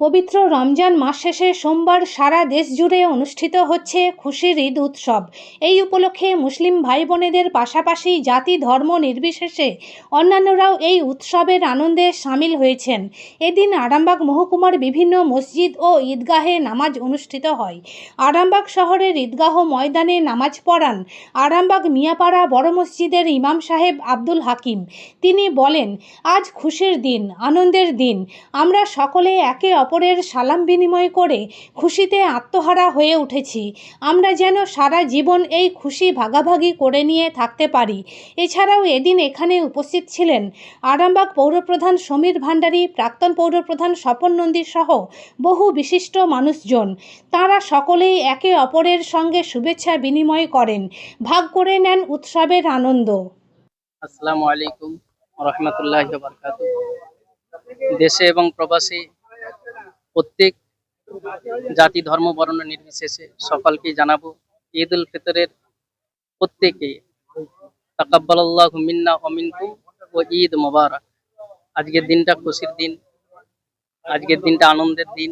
পবিত্র রমজান মাস শেষে সোমবার সারা দেশ জুড়ে অনুষ্ঠিত হচ্ছে খুশির ঈদ উৎসব। এই উপলক্ষে মুসলিম ভাই বোনেদের পাশাপাশি জাতি ধর্ম নির্বিশেষে অন্যান্যরাও এই উৎসবের আনন্দে সামিল হয়েছেন। এদিন আরামবাগ মহকুমার বিভিন্ন মসজিদ ও ঈদগাহে নামাজ অনুষ্ঠিত হয়। আরামবাগ শহরের ঈদগাহ ময়দানে নামাজ পড়ান আরামবাগ মিয়াপাড়া বড় মসজিদের ইমাম সাহেব আব্দুল হাকিম। তিনি বলেন, আজ খুশির দিন, আনন্দের দিন। আমরা সকলে একে অপরের সালাম বিনিময় করে খুশিতে আত্মহারা হয়ে উঠেছি। আমরা যেন সারা জীবন এই খুশি ভাগাভাগি করে নিয়ে থাকতে পারি। এছাড়াও এদিন এখানে উপস্থিত ছিলেন আরামবাগ পৌরপ্রধান সমীর ভান্ডারী প্রাক্তন পৌরপ্রধান স্বপন নন্দী সহ বহু বিশিষ্ট মানুষজন। তাঁরা সকলেই একে অপরের সঙ্গে শুভেচ্ছা বিনিময় করেন। ভাগ করে নেন উৎসবের আনন্দ। আসসালামু আলাইকুম রহমতুল্লাহ দেশে এবং প্রবাসী প্রত্যেক জাতি, ধর্ম, বর্ণ নির্বিশেষে সকলকে জানাব, ঈদ উল ফিতরের প্রত্যেকে। তাকাব্বালাল্লাহ মিন্না অমিনকুম ও ঈদ মোবারক। আজকের দিনটা খুশির দিন, আজকের দিনটা আনন্দের দিন।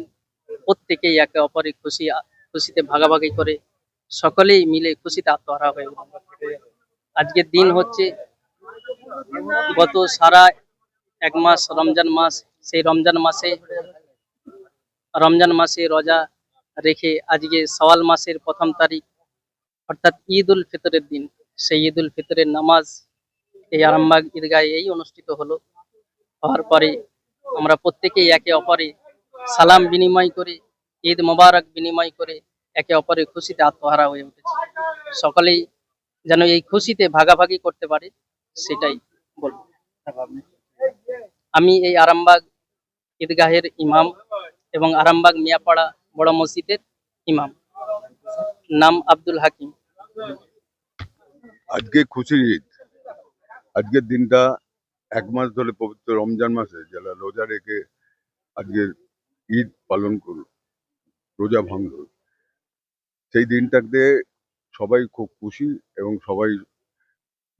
প্রত্যেকেই একে অপরে খুশি, খুশিতে ভাগাভাগি করে সকলেই মিলে খুশিতে আত্মহারা হয়ে। আজকের দিন হচ্ছে গত সারা এক মাস, রমজান মাস, সেই রমজান মাসে রমজান মাসে রোজা রেখে আজকে সওয়াল মাসের প্রথম তারিখ, অর্থাৎ ঈদ উল ফিতরের দিন। সেই ঈদ উল ফিতরের নামাজ এই আরামবাগ ঈদগাহে এই অনুষ্ঠিত হলো। হওয়ার পরে আমরা প্রত্যেকেই একে অপরে সালাম বিনিময় করে, ঈদ মোবারক বিনিময় করে একে অপরের খুশিতে আত্মহারা হয়ে উঠেছে। সকলেই যেন এই খুশিতে ভাগাভাগি করতে পারে, সেটাই বলব। আমি এই আরামবাগ ঈদগাহের ইমাম এবং আরামবাগ মিয়াপাড়া বড় মসজিদের ইমাম। নাম আব্দুল হাকিম। আজকে খুশির ঈদ। আজকের দিনটা এক মাস ধরে পবিত্র রমজান মাসে যারা রোজা রেখে আজকের ঈদ পালন করল রোজা ভঙ্গ সেই দিনটাতে সবাই খুব খুশি এবং সবাই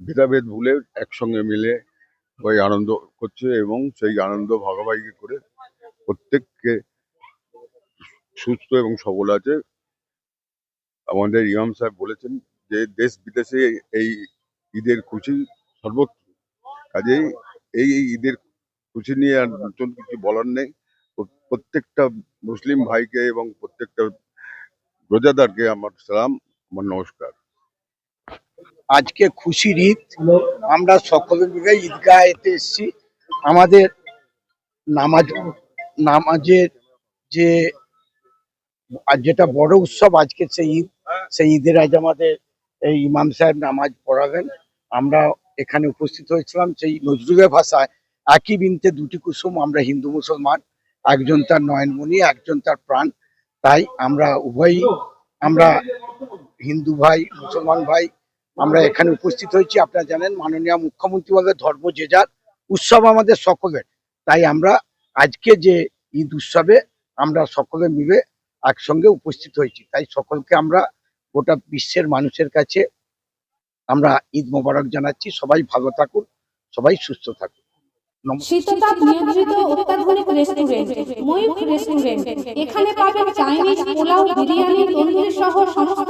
ভেদাভেদ ভুলে একসঙ্গে মিলে সবাই আনন্দ করছে এবং সেই আনন্দ ভাগাভাগি করে প্রত্যেককে সুস্থ এবং সবল আছে। আমাদের ইমাম সাহেব বলেছেন যে দেশ বিদেশে এই ঈদের খুশি সর্বত্র। কাজেই এই ঈদের খুশি নিয়ে আর নতুন কিছু বলার নেই। প্রত্যেকটা মুসলিম ভাইকে এবং প্রত্যেকটা রোজাদারকে আমার সালাম, আমার নমস্কার। আজকে খুশির ঈদ। আমরা সকলে মিলে ঈদগাহেতে এসেছি। আমাদের নামাজ, নামাজের যে আর যেটা বড় উৎসব আজকে সেই ঈদ সেই ঈদের আজ আমাদের এই ইমাম সাহেব নামাজ পড়াবেন। আমরা এখানে উপস্থিত হয়েছিলাম সেই নজরুলের ভাষায়। একই বিনতে দুটি কুসুম আমরা হিন্দু মুসলমান একজন তার নয়নমণি একজন তার প্রাণ। তাই আমরা উভয়ই আমরা হিন্দু ভাই মুসলমান ভাই আমরা এখানে উপস্থিত হয়েছি। আপনারা জানেন মাননীয় মুখ্যমন্ত্রী বলে ধর্ম যে যার উৎসব আমাদের সকলের। তাই আমরা আজকে যে ঈদ উৎসবে আমরা সকলে মিলে একসঙ্গে উপস্থিত হয়েছি। তাই সকলকে আমরা গোটা বিশ্বের মানুষের কাছে আমরা ঈদ মোবারক জানাচ্ছি। সবাই ভালো থাকুন, সবাই সুস্থ থাকুন। শীততাপ রেস্টুরেন্ট এখানে পাবেন চাইনিজ পোলাও, বিরিয়ানি সহ সমস্ত